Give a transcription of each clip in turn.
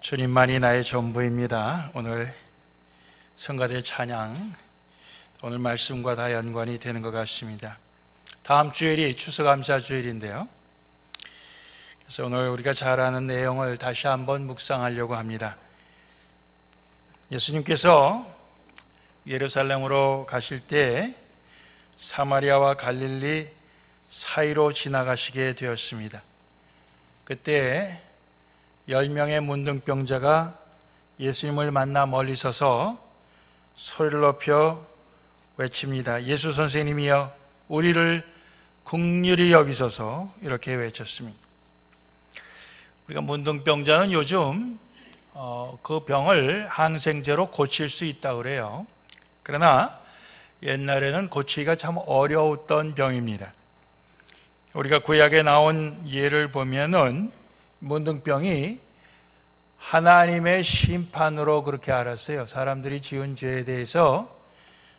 주님만이 나의 전부입니다. 오늘 성가대 찬양 오늘 말씀과 다 연관이 되는 것 같습니다. 다음 주일이 추수감사 주일인데요. 그래서 오늘 우리가 잘 아는 내용을 다시 한번 묵상하려고 합니다. 예수님께서 예루살렘으로 가실 때 사마리아와 갈릴리 사이로 지나가시게 되었습니다. 그때 10명의 문둥병자가 예수님을 만나 멀리 서서 소리를 높여 외칩니다. 예수 선생님이여 우리를 국률이 여기소서 이렇게 외쳤습니다. 우리가 문둥병자는 요즘 어, 그 병을 항생제로 고칠 수 있다 그래요. 그러나 옛날에는 고치기가 참 어려웠던 병입니다. 우리가 구약에 나온 예를 보면은 문둥병이 하나님의 심판으로 그렇게 알았어요. 사람들이 지은 죄에 대해서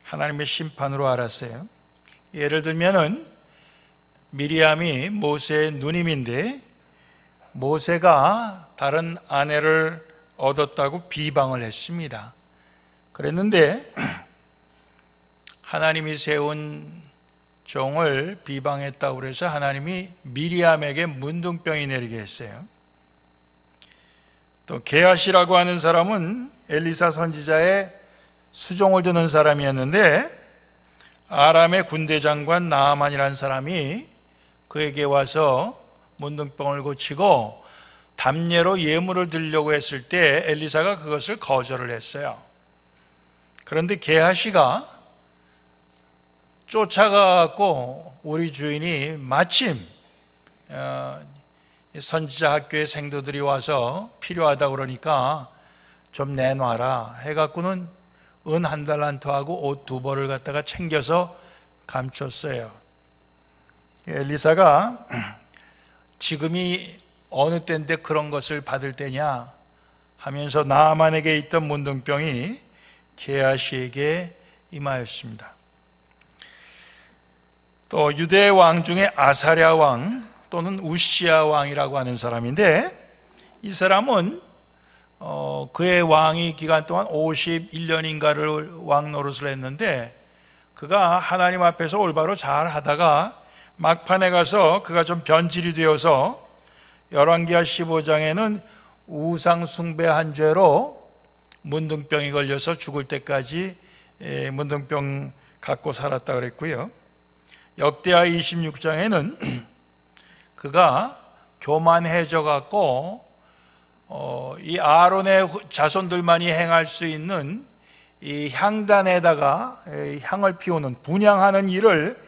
하나님의 심판으로 알았어요. 예를 들면은 미리암이 모세의 누님인데 모세가 다른 아내를 얻었다고 비방을 했습니다. 그랬는데 하나님이 세운 종을 비방했다고 그래서 하나님이 미리암에게 문둥병이 내리게 했어요. 또 게하시라고 하는 사람은 엘리사 선지자의 수종을 드는 사람이었는데 아람의 군대 장관 나아만이라는 사람이 그에게 와서 문둥병을 고치고 담례로 예물을 드리려고 했을 때 엘리사가 그것을 거절을 했어요. 그런데 게하시가 쫓아가고 우리 주인이 마침 어, 선지자 학교의 생도들이 와서 필요하다 그러니까 좀 내놔라 해갖고는 은 한 달란트하고 옷 두 벌을 갖다가 챙겨서 감췄어요. 엘리사가 지금이 어느 때인데 그런 것을 받을 때냐 하면서 나만에게 있던 문둥병이 게하시에게 임하였습니다. 또 유대 왕 중에 아사랴 왕 또는 우시아 왕이라고 하는 사람인데 이 사람은 어, 그의 왕위 기간 동안 51년인가를 왕 노릇을 했는데 그가 하나님 앞에서 올바로 잘 하다가 막판에 가서 그가 좀 변질이 되어서 열왕기하 15장에는 우상 숭배한 죄로 문둥병이 걸려서 죽을 때까지 예, 문둥병 갖고 살았다 그랬고요. 역대하 26장에는 그가 교만해져 갖고 어, 이 아론의 자손들만이 행할 수 있는 이 향단에다가 향을 피우는 분양하는 일을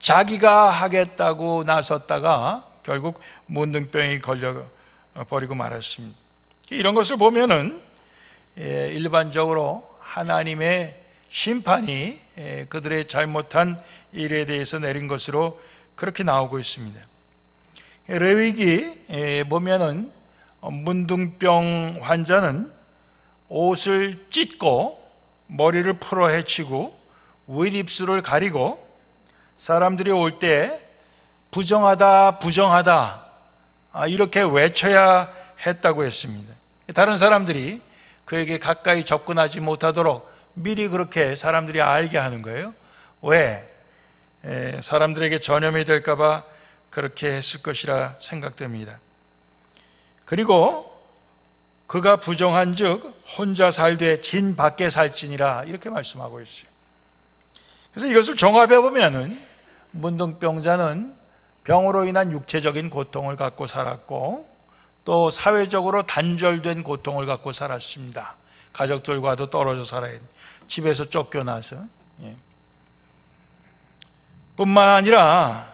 자기가 하겠다고 나섰다가 결국 문둥병이 걸려 버리고 말았습니다. 이런 것을 보면은 예, 일반적으로 하나님의 심판이 예, 그들의 잘못한 일에 대해서 내린 것으로 그렇게 나오고 있습니다. 레위기 보면은 문둥병 환자는 옷을 찢고 머리를 풀어 헤치고 윗입술을 가리고 사람들이 올 때 부정하다 부정하다 아, 이렇게 외쳐야 했다고 했습니다. 다른 사람들이 그에게 가까이 접근하지 못하도록 미리 그렇게 사람들이 알게 하는 거예요. 왜? 사람들에게 전염이 될까봐 그렇게 했을 것이라 생각됩니다. 그리고 그가 부정한 즉 혼자 살되 진 밖에 살지니라 이렇게 말씀하고 있어요. 그래서 이것을 종합해 보면은 문둥병자는 병으로 인한 육체적인 고통을 갖고 살았고 또 사회적으로 단절된 고통을 갖고 살았습니다. 가족들과도 떨어져 살아야 집에서 쫓겨나서 예. 뿐만 아니라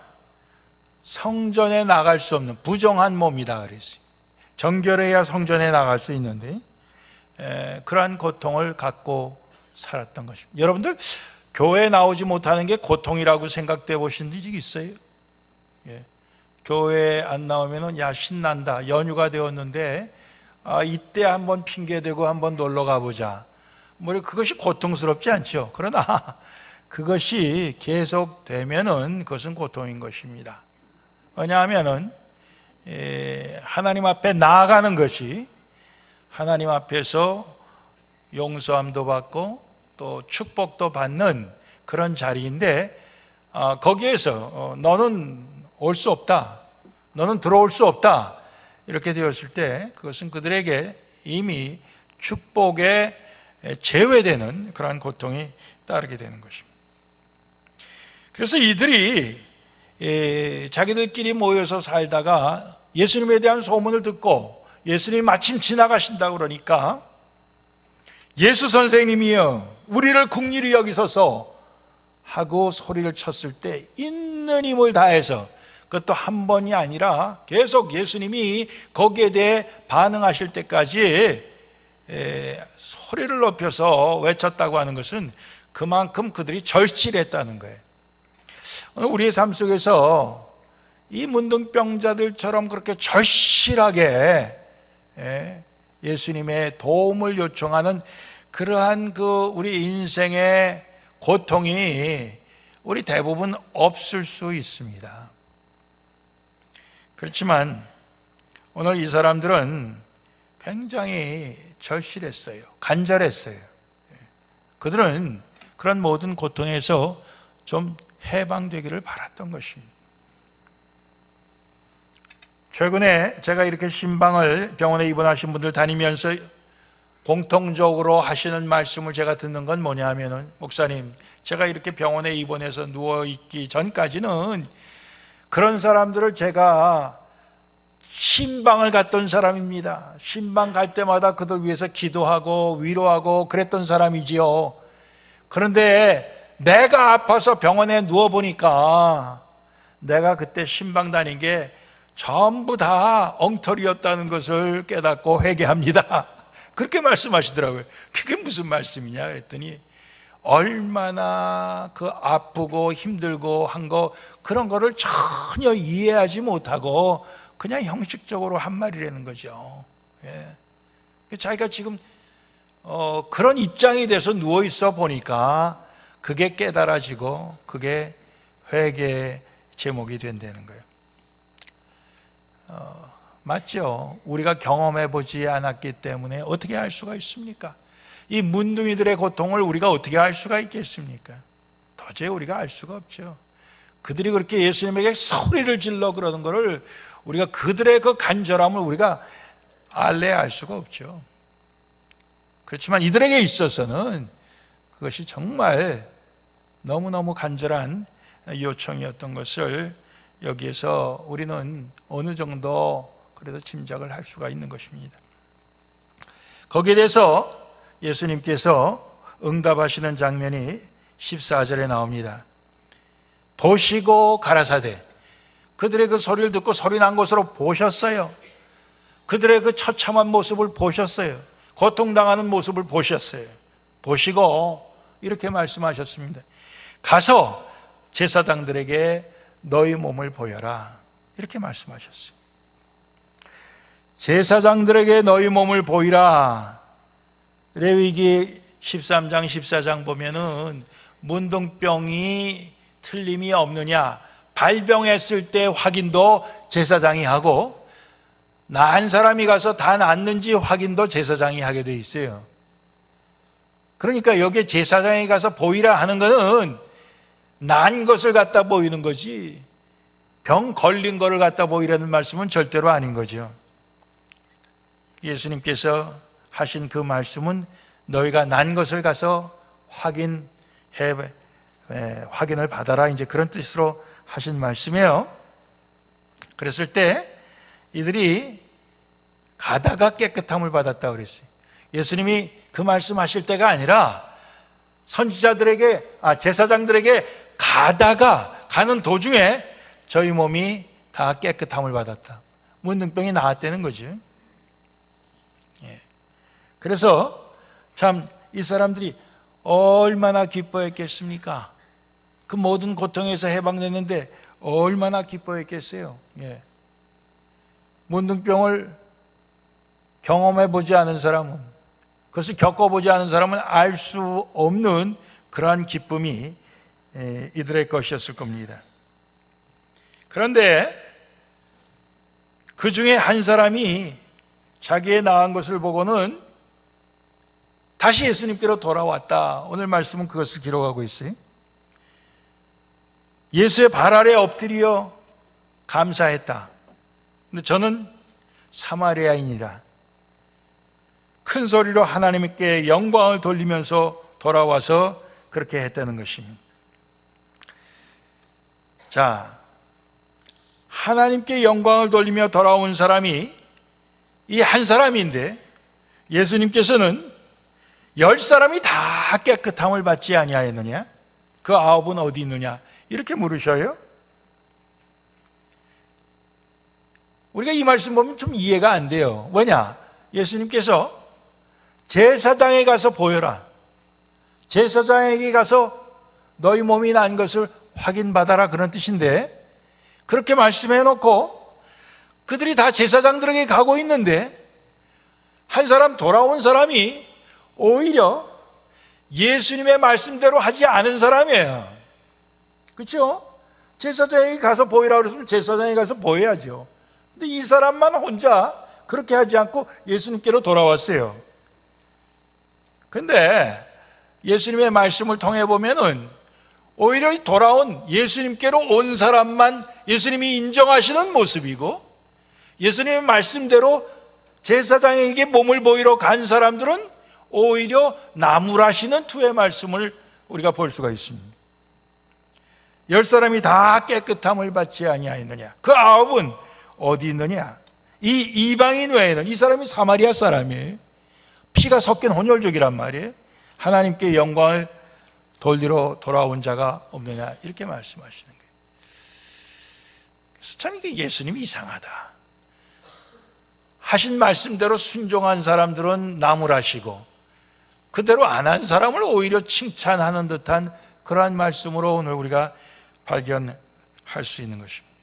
성전에 나갈 수 없는 부정한 몸이다 그랬어요. 정결해야 성전에 나갈 수 있는데 에, 그러한 고통을 갖고 살았던 것입니다. 여러분들 교회 나오지 못하는 게 고통이라고 생각돼 보신 적 있어요? 예. 교회 안 나오면은 야 신난다 연휴가 되었는데 아 이때 한번 핑계 대고 한번 놀러 가보자. 뭐 그것이 고통스럽지 않죠. 그러나 그것이 계속되면은 그것은 고통인 것입니다. 왜냐하면은 하나님 앞에 나아가는 것이 하나님 앞에서 용서함도 받고 또 축복도 받는 그런 자리인데 아, 거기에서 어, 너는 올 수 없다. 너는 들어올 수 없다. 이렇게 되었을 때 그것은 그들에게 이미 축복에 제외되는 그러한 고통이 따르게 되는 것입니다. 그래서 이들이 예, 자기들끼리 모여서 살다가 예수님에 대한 소문을 듣고 예수님이 마침 지나가신다 그러니까 예수 선생님이여 우리를 국리를 여기소서 하고 소리를 쳤을 때 있는 힘을 다해서 그것도 한 번이 아니라 계속 예수님이 거기에 대해 반응하실 때까지 에, 소리를 높여서 외쳤다고 하는 것은 그만큼 그들이 절실했다는 거예요. 우리의 삶 속에서 이 문둥병자들처럼 그렇게 절실하게 예, 예수님의 도움을 요청하는 그러한 그 우리 인생의 고통이 우리 대부분 없을 수 있습니다. 그렇지만 오늘 이 사람들은 굉장히 절실했어요. 간절했어요. 그들은 그런 모든 고통에서 좀 해방되기를 바랐던 것입니다. 최근에 제가 이렇게 신방을 병원에 입원하신 분들 다니면서 공통적으로 하시는 말씀을 제가 듣는 건 뭐냐 하면은 목사님 제가 이렇게 병원에 입원해서 누워 있기 전까지는 그런 사람들을 제가 신방을 갔던 사람입니다. 신방 갈 때마다 그들 위해서 기도하고 위로하고 그랬던 사람이지요. 그런데 내가 아파서 병원에 누워 보니까 내가 그때 신방 다닌 게 전부 다 엉터리였다는 것을 깨닫고 회개합니다. 그렇게 말씀하시더라고요. 그게 무슨 말씀이냐 그랬더니 얼마나 그 아프고 힘들고 한 거 그런 거를 전혀 이해하지 못하고 그냥 형식적으로 한 말이라는 거죠. 예. 자기가 지금 어, 그런 입장이 돼서 누워 있어 보니까 그게 깨달아지고 그게 회개 제목이 된다는 거예요. 어, 맞죠? 우리가 경험해 보지 않았기 때문에 어떻게 할 수가 있습니까? 이 문둥이들의 고통을 우리가 어떻게 알 수가 있겠습니까? 도저히 우리가 알 수가 없죠. 그들이 그렇게 예수님에게 소리를 질러 그러는 것을 우리가 그들의 그 간절함을 우리가 알래 알 수가 없죠. 그렇지만 이들에게 있어서는 그것이 정말 너무너무 간절한 요청이었던 것을 여기에서 우리는 어느 정도 그래도 짐작을 할 수가 있는 것입니다. 거기에 대해서 예수님께서 응답하시는 장면이 14절에 나옵니다. 보시고 가라사대 그들의 그 소리를 듣고 소리 난 곳으로 보셨어요. 그들의 그 처참한 모습을 보셨어요. 고통당하는 모습을 보셨어요. 보시고 이렇게 말씀하셨습니다. 가서 제사장들에게 너희 몸을 보여라. 이렇게 말씀하셨어요. 제사장들에게 너희 몸을 보이라. 레위기 13장, 14장 보면은 문둥병이 틀림이 없느냐. 발병했을 때 확인도 제사장이 하고 난 사람이 가서 다 낫는지 확인도 제사장이 하게 돼 있어요. 그러니까 여기에 제사장이 가서 보이라 하는 것은 난 것을 갖다 보이는 거지 병 걸린 거를 갖다 보이라는 말씀은 절대로 아닌 거죠. 예수님께서 하신 그 말씀은 너희가 난 것을 가서 확인해 확인을 받아라 이제 그런 뜻으로 하신 말씀이에요. 그랬을 때 이들이 가다가 깨끗함을 받았다 그랬어요. 예수님이 그 말씀하실 때가 아니라 선지자들에게 아 제사장들에게 가다가 가는 도중에 저희 몸이 다 깨끗함을 받았다. 문둥병이 나았다는 거죠. 예. 그래서 참 이 사람들이 얼마나 기뻐했겠습니까? 그 모든 고통에서 해방됐는데 얼마나 기뻐했겠어요. 예. 문둥병을 경험해 보지 않은 사람은 그것을 겪어보지 않은 사람은 알 수 없는 그러한 기쁨이 이들의 것이었을 겁니다. 그런데 그 중에 한 사람이 자기의 나은 것을 보고는 다시 예수님께로 돌아왔다. 오늘 말씀은 그것을 기록하고 있어요. 예수의 발 아래 엎드려 감사했다. 근데 저는 사마리아인이라 큰 소리로 하나님께 영광을 돌리면서 돌아와서 그렇게 했다는 것입니다. 자, 하나님께 영광을 돌리며 돌아온 사람이 이 한 사람인데 예수님께서는 열 사람이 다 깨끗함을 받지 아니하였느냐? 그 아홉은 어디 있느냐? 이렇게 물으셔요. 우리가 이 말씀 보면 좀 이해가 안 돼요. 왜냐? 예수님께서 제사장에 가서 보여라. 제사장에게 가서 너희 몸이 난 것을 확인받아라. 그런 뜻인데, 그렇게 말씀해 놓고 그들이 다 제사장들에게 가고 있는데, 한 사람 돌아온 사람이 오히려 예수님의 말씀대로 하지 않은 사람이에요. 그렇죠? 제사장에게 가서 보이라 그랬으면 제사장에 가서 보여야죠. 근데 이 사람만 혼자 그렇게 하지 않고 예수님께로 돌아왔어요. 근데 예수님의 말씀을 통해 보면은 오히려 돌아온 예수님께로 온 사람만 예수님이 인정하시는 모습이고 예수님의 말씀대로 제사장에게 몸을 보이러 간 사람들은 오히려 나무라시는 투의 말씀을 우리가 볼 수가 있습니다. 열 사람이 다 깨끗함을 받지 아니하였느냐? 그 아홉은 어디 있느냐? 이 이방인 외에는 이 사람이 사마리아 사람이에요. 피가 섞인 혼혈족이란 말이에요. 하나님께 영광을 돌리러 돌아온 자가 없느냐 이렇게 말씀하시는 거예요. 그래서 참 이게 예수님이 이상하다. 하신 말씀대로 순종한 사람들은 나무라시고 그대로 안 한 사람을 오히려 칭찬하는 듯한 그러한 말씀으로 오늘 우리가 발견할 수 있는 것입니다.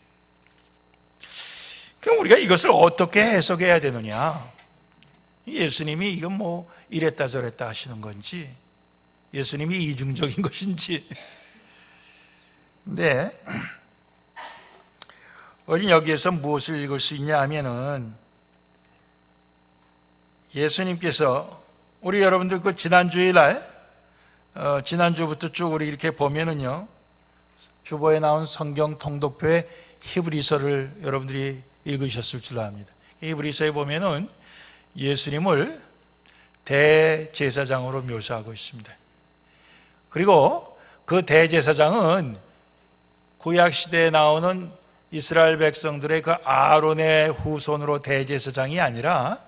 그럼 우리가 이것을 어떻게 해석해야 되느냐? 예수님이 이건 뭐 이랬다 저랬다 하시는 건지, 예수님이 이중적인 것인지. 근데, 우리 여기에서 무엇을 읽을 수 있냐 하면은, 예수님께서, 우리 여러분들 그 지난주일 날, 어, 지난주부터 쭉 우리 이렇게 보면은요, 주보에 나온 성경 통독표의 히브리서를 여러분들이 읽으셨을 줄 압니다. 히브리서에 보면은 예수님을 대제사장으로 묘사하고 있습니다. 그리고 그 대제사장은 구약 시대에 나오는 이스라엘 백성들의 그 아론의 후손으로 대제사장이 아니라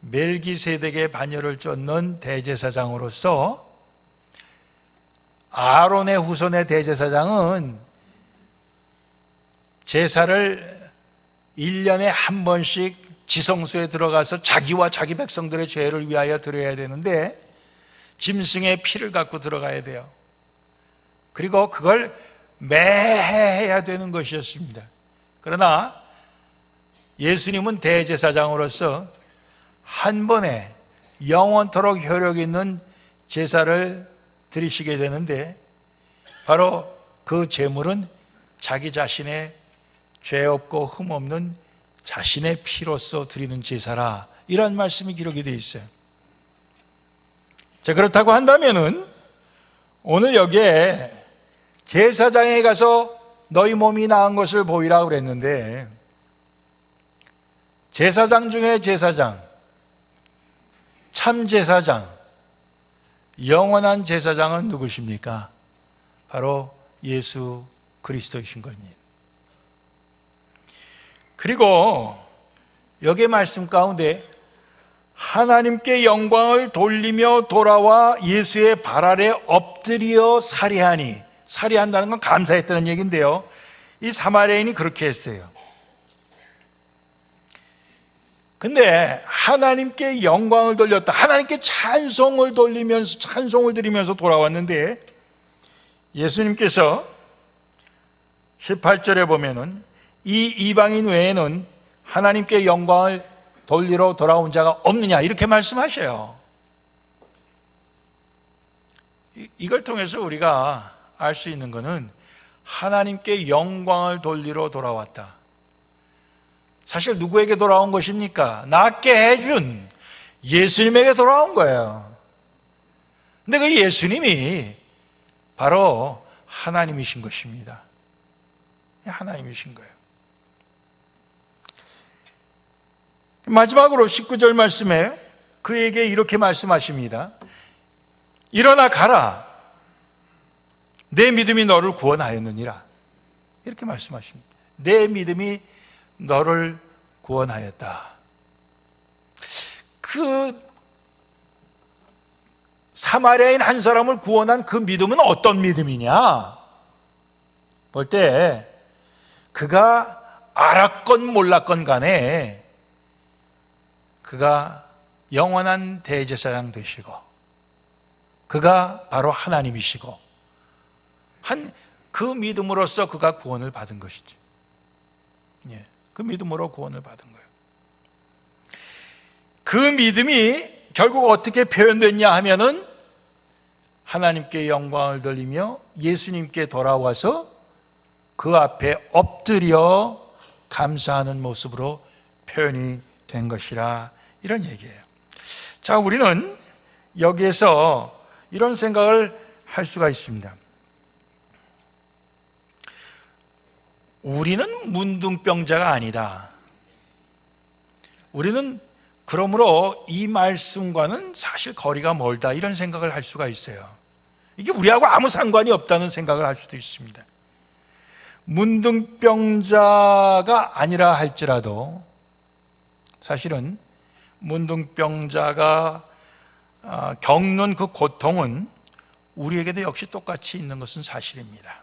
멜기세덱의 반열을 쫓는 대제사장으로서 아론의 후손의 대제사장은 제사를 1년에 한 번씩 지성소에 들어가서 자기와 자기 백성들의 죄를 위하여 드려야 되는데 짐승의 피를 갖고 들어가야 돼요. 그리고 그걸 매해 해야 되는 것이었습니다. 그러나 예수님은 대제사장으로서 한 번에 영원토록 효력 있는 제사를 드리시게 되는데 바로 그 제물은 자기 자신의 죄 없고 흠 없는 자신의 피로써 드리는 제사라 이런 말씀이 기록이 되어 있어요. 자 그렇다고 한다면은 오늘 여기에 제사장에 가서 너희 몸이 나은 것을 보이라 그랬는데 제사장 중에 제사장 참 제사장 영원한 제사장은 누구십니까? 바로 예수 그리스도이신 겁니다. 그리고 여기 말씀 가운데 하나님께 영광을 돌리며 돌아와 예수의 발 아래 엎드려 살해하니 살해한다는 건 감사했다는 얘기인데요. 이 사마리아인이 그렇게 했어요. 근데 하나님께 영광을 돌렸다. 하나님께 찬송을 돌리면서 찬송을 드리면서 돌아왔는데 예수님께서 18절에 보면은 이 이방인 외에는 하나님께 영광을 돌리러 돌아온 자가 없느냐 이렇게 말씀하셔요. 이걸 통해서 우리가 알 수 있는 것은 하나님께 영광을 돌리러 돌아왔다. 사실 누구에게 돌아온 것입니까? 낫게 해준 예수님에게 돌아온 거예요. 근데 그 예수님이 바로 하나님이신 것입니다. 하나님이신 거예요. 마지막으로 19절 말씀에 그에게 이렇게 말씀하십니다. 일어나 가라. 내 믿음이 너를 구원하였느니라. 이렇게 말씀하십니다. 내 믿음이 너를 구원하였다. 그 사마리아인 한 사람을 구원한 그 믿음은 어떤 믿음이냐? 볼 때 그가 알았건 몰랐건 간에 그가 영원한 대제사장 되시고 그가 바로 하나님이시고 한 그 믿음으로써 그가 구원을 받은 것이지. 예, 그 믿음으로 구원을 받은 거예요. 그 믿음이 결국 어떻게 표현됐냐 하면은 하나님께 영광을 돌리며 예수님께 돌아와서 그 앞에 엎드려 감사하는 모습으로 표현이 된 것이라 이런 얘기예요. 자, 우리는 여기에서 이런 생각을 할 수가 있습니다. 우리는 문둥병자가 아니다. 우리는 그러므로 이 말씀과는 사실 거리가 멀다 이런 생각을 할 수가 있어요. 이게 우리하고 아무 상관이 없다는 생각을 할 수도 있습니다. 문둥병자가 아니라 할지라도 사실은 문둥병자가 아, 겪는 그 고통은 우리에게도 역시 똑같이 있는 것은 사실입니다.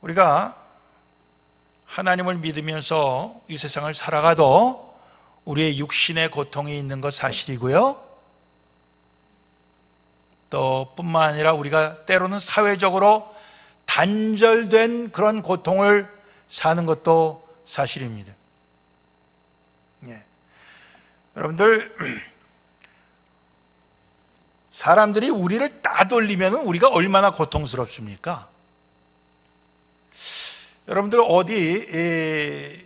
우리가 하나님을 믿으면서 이 세상을 살아가도 우리의 육신의 고통이 있는 것 사실이고요. 또 뿐만 아니라 우리가 때로는 사회적으로 단절된 그런 고통을 사는 것도 사실입니다. 예. 여러분들, 사람들이 우리를 따돌리면 우리가 얼마나 고통스럽습니까? 여러분들 어디 에,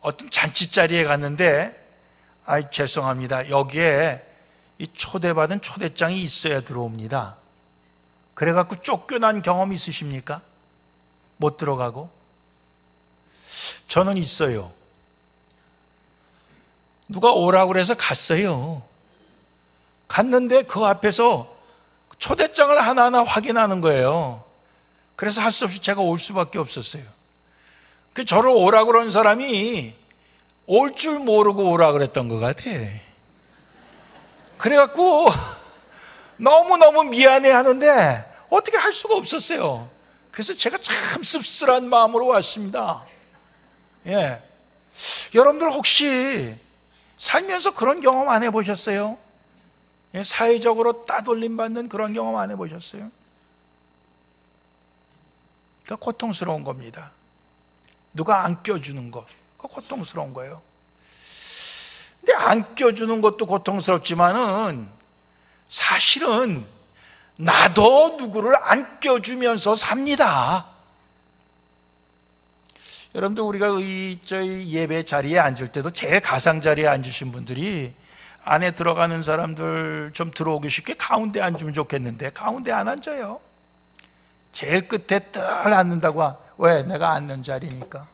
어떤 잔치 자리에 갔는데 아 죄송합니다 여기에 이 초대받은 초대장이 있어야 들어옵니다. 그래갖고 쫓겨난 경험 있으십니까? 못 들어가고 저는 있어요. 누가 오라고 그래서 갔어요. 갔는데 그 앞에서 초대장을 하나하나 확인하는 거예요. 그래서 할 수 없이 제가 올 수밖에 없었어요. 그 저를 오라 그런 사람이 올 줄 모르고 오라 그랬던 것 같아. 그래갖고 너무너무 미안해 하는데 어떻게 할 수가 없었어요. 그래서 제가 참 씁쓸한 마음으로 왔습니다. 예. 여러분들 혹시 살면서 그런 경험 안 해보셨어요? 예, 사회적으로 따돌림 받는 그런 경험 안 해보셨어요? 그 고통스러운 겁니다. 누가 안 껴주는 것, 그 고통스러운 거예요. 근데 안 껴주는 것도 고통스럽지만은 사실은 나도 누구를 안 껴주면서 삽니다. 여러분들 우리가 이 예배 자리에 앉을 때도 제일 가상 자리에 앉으신 분들이 안에 들어가는 사람들 좀 들어오기 쉽게 가운데 앉으면 좋겠는데 가운데 안 앉아요. 제일 끝에 딱 앉는다고 왜 내가 앉는 자리니까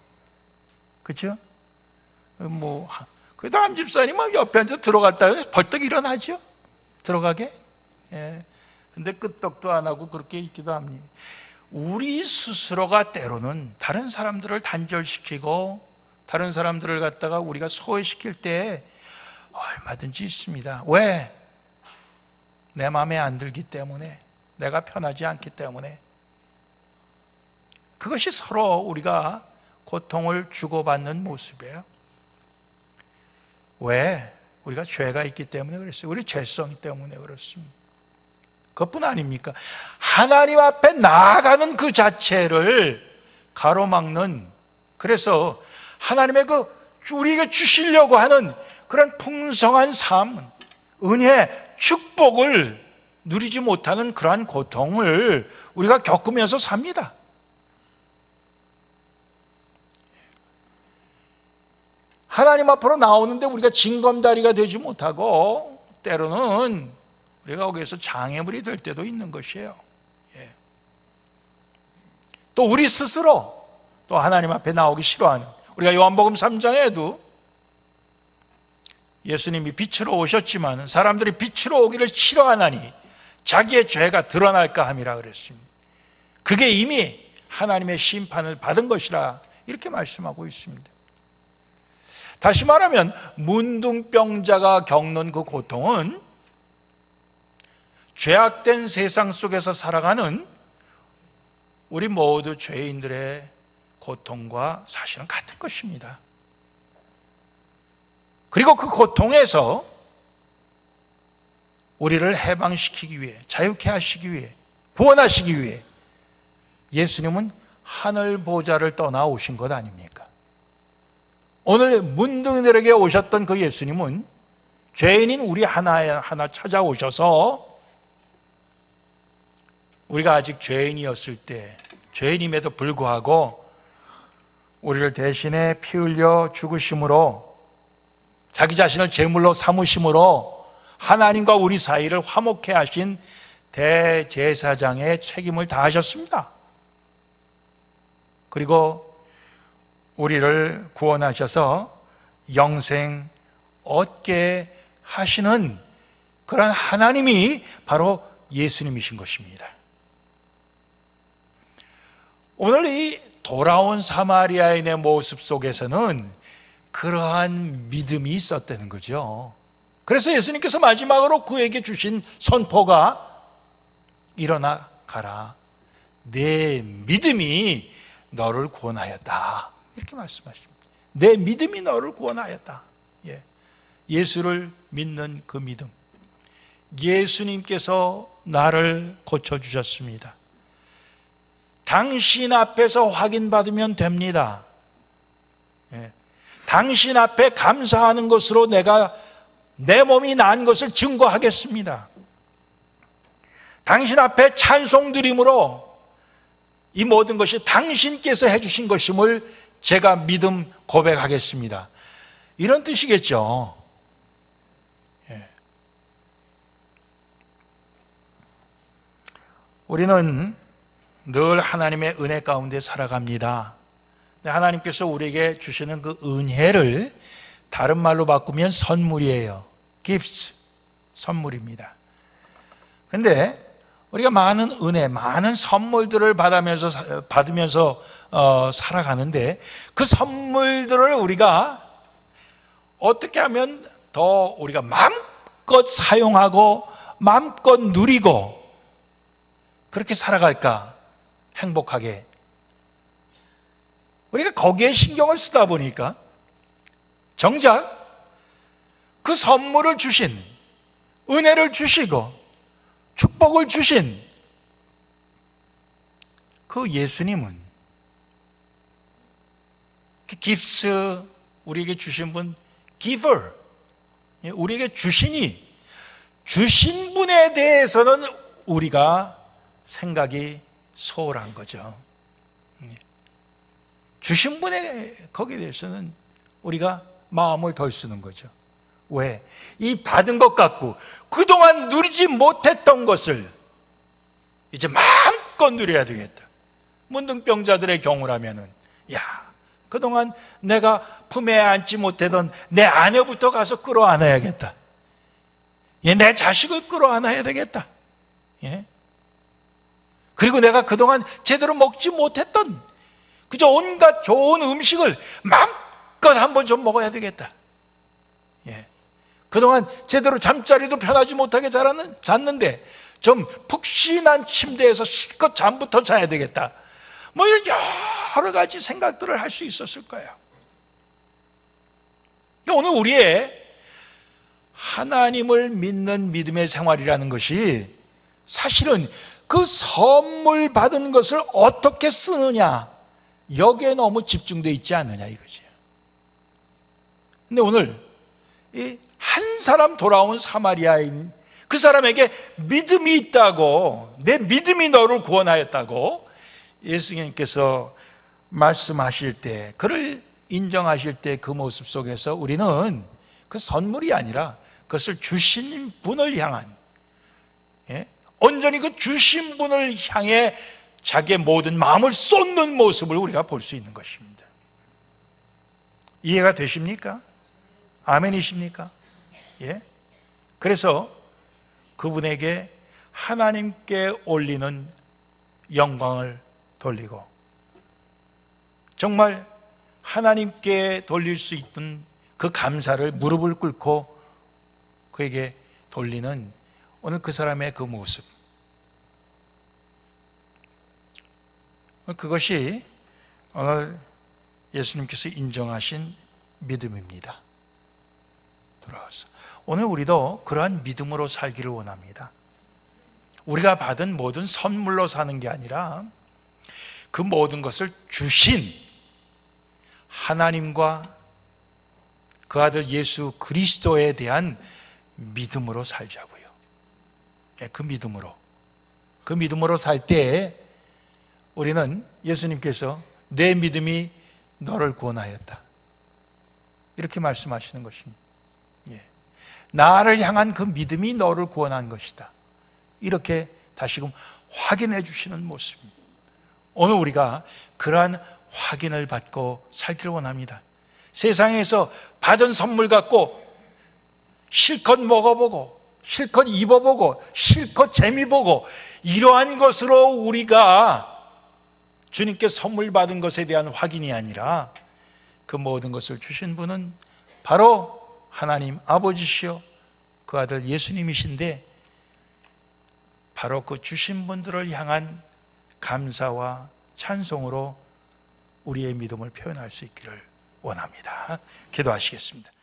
그렇죠? 뭐 그래도 한 집사님은 옆에 앉아 들어갔다 벌떡 일어나죠. 들어가게. 예. 근데 끄떡도 안 하고 그렇게 있기도 합니다. 우리 스스로가 때로는 다른 사람들을 단절시키고 다른 사람들을 갖다가 우리가 소외시킬 때 얼마든지 있습니다. 왜? 내 마음에 안 들기 때문에 내가 편하지 않기 때문에 그것이 서로 우리가 고통을 주고받는 모습이에요. 왜? 우리가 죄가 있기 때문에 그랬어요. 우리 죄성 때문에 그렇습니다. 그것뿐 아닙니까? 하나님 앞에 나아가는 그 자체를 가로막는 그래서 하나님의 그 우리에게 주시려고 하는 그런 풍성한 삶, 은혜, 축복을 누리지 못하는 그러한 고통을 우리가 겪으면서 삽니다. 하나님 앞으로 나오는데 우리가 징검다리가 되지 못하고 때로는 우리가 거기에서 장애물이 될 때도 있는 것이에요. 예. 또 우리 스스로 또 하나님 앞에 나오기 싫어하는 우리가 요한복음 3장에도 예수님이 빛으로 오셨지만 사람들이 빛으로 오기를 싫어하나니 자기의 죄가 드러날까 함이라 그랬습니다. 그게 이미 하나님의 심판을 받은 것이라 이렇게 말씀하고 있습니다. 다시 말하면 문둥병자가 겪는 그 고통은 죄악된 세상 속에서 살아가는 우리 모두 죄인들의 고통과 사실은 같은 것입니다. 그리고 그 고통에서 우리를 해방시키기 위해, 자유케 하시기 위해, 구원하시기 위해 예수님은 하늘 보좌를 떠나 오신 것 아닙니까? 오늘 문둥이들에게 오셨던 그 예수님은 죄인인 우리 하나 하나 찾아오셔서 우리가 아직 죄인이었을 때 죄인임에도 불구하고 우리를 대신에 피 흘려 죽으심으로 자기 자신을 제물로 삼으심으로 하나님과 우리 사이를 화목해 하신 대제사장의 책임을 다하셨습니다. 그리고 우리를 구원하셔서 영생 얻게 하시는 그런 하나님이 바로 예수님이신 것입니다. 오늘 이 돌아온 사마리아인의 모습 속에서는 그러한 믿음이 있었다는 거죠. 그래서 예수님께서 마지막으로 그에게 주신 선포가 일어나 가라. 내 믿음이 너를 구원하였다. 이렇게 말씀하십니다. 내 믿음이 너를 구원하였다. 예. 예수를 믿는 그 믿음. 예수님께서 나를 고쳐주셨습니다. 당신 앞에서 확인받으면 됩니다. 예. 당신 앞에 감사하는 것으로 내가 내 몸이 난 것을 증거하겠습니다. 당신 앞에 찬송 드림으로 이 모든 것이 당신께서 해주신 것임을 제가 믿음 고백하겠습니다. 이런 뜻이겠죠. 예. 우리는 늘 하나님의 은혜 가운데 살아갑니다. 하나님께서 우리에게 주시는 그 은혜를 다른 말로 바꾸면 선물이에요. gifts. 선물입니다. 근데 우리가 많은 은혜, 많은 선물들을 받으면서, 받으면서 어, 살아가는데 그 선물들을 우리가 어떻게 하면 더 우리가 마음껏 사용하고 마음껏 누리고 그렇게 살아갈까? 행복하게. 우리가 거기에 신경을 쓰다 보니까 정작 그 선물을 주신, 은혜를 주시고, 축복을 주신 그 예수님은 그 gifts 우리에게 주신 분 giver 예, 우리에게 주시니 주신 분에 대해서는 우리가 생각이 소홀한 거죠. 예. 주신 분에 거기에 대해서는 우리가 마음을 덜 쓰는 거죠. 왜? 이 받은 것 같고 그동안 누리지 못했던 것을 이제 마음껏 누려야 되겠다. 문둥병자들의 경우라면은 야 그동안 내가 품에 안지 못하던 내 아내부터 가서 끌어안아야겠다. 예, 내 자식을 끌어안아야 되겠다. 예. 그리고 내가 그동안 제대로 먹지 못했던 그저 온갖 좋은 음식을 마음껏 한번 좀 먹어야 되겠다. 예. 그동안 제대로 잠자리도 편하지 못하게 자라는, 잤는데 좀 푹신한 침대에서 실컷 잠부터 자야 되겠다. 뭐 이런 여러 가지 생각들을 할 수 있었을 거예요. 오늘 우리의 하나님을 믿는 믿음의 생활이라는 것이 사실은 그 선물 받은 것을 어떻게 쓰느냐 여기에 너무 집중되어 있지 않느냐 이거죠. 근데 오늘 한 사람 돌아온 사마리아인 그 사람에게 믿음이 있다고 내 믿음이 너를 구원하였다고 예수님께서 말씀하실 때 그를 인정하실 때 그 모습 속에서 우리는 그 선물이 아니라 그것을 주신 분을 향한 예? 온전히 그 주신 분을 향해 자기의 모든 마음을 쏟는 모습을 우리가 볼 수 있는 것입니다. 이해가 되십니까? 아멘이십니까? 예? 그래서 그분에게 하나님께 올리는 영광을 돌리고 정말 하나님께 돌릴 수 있는 그 감사를 무릎을 꿇고 그에게 돌리는 오늘 그 사람의 그 모습. 그것이 오늘 예수님께서 인정하신 믿음입니다. 돌아와서. 오늘 우리도 그러한 믿음으로 살기를 원합니다. 우리가 받은 모든 선물로 사는 게 아니라 그 모든 것을 주신 하나님과 그 아들 예수 그리스도에 대한 믿음으로 살자고요. 예, 그 믿음으로. 그 믿음으로 살 때 우리는 예수님께서 내 믿음이 너를 구원하였다. 이렇게 말씀하시는 것입니다. 예. 나를 향한 그 믿음이 너를 구원한 것이다. 이렇게 다시금 확인해 주시는 모습입니다. 오늘 우리가 그러한 확인을 받고 살기를 원합니다. 세상에서 받은 선물 갖고 실컷 먹어보고, 실컷 입어보고, 실컷 재미보고, 이러한 것으로 우리가 주님께 선물 받은 것에 대한 확인이 아니라 그 모든 것을 주신 분은 바로 하나님 아버지시요 그 아들 예수님이신데 바로 그 주신 분들을 향한 감사와 찬송으로 우리의 믿음을 표현할 수 있기를 원합니다. 기도하시겠습니다.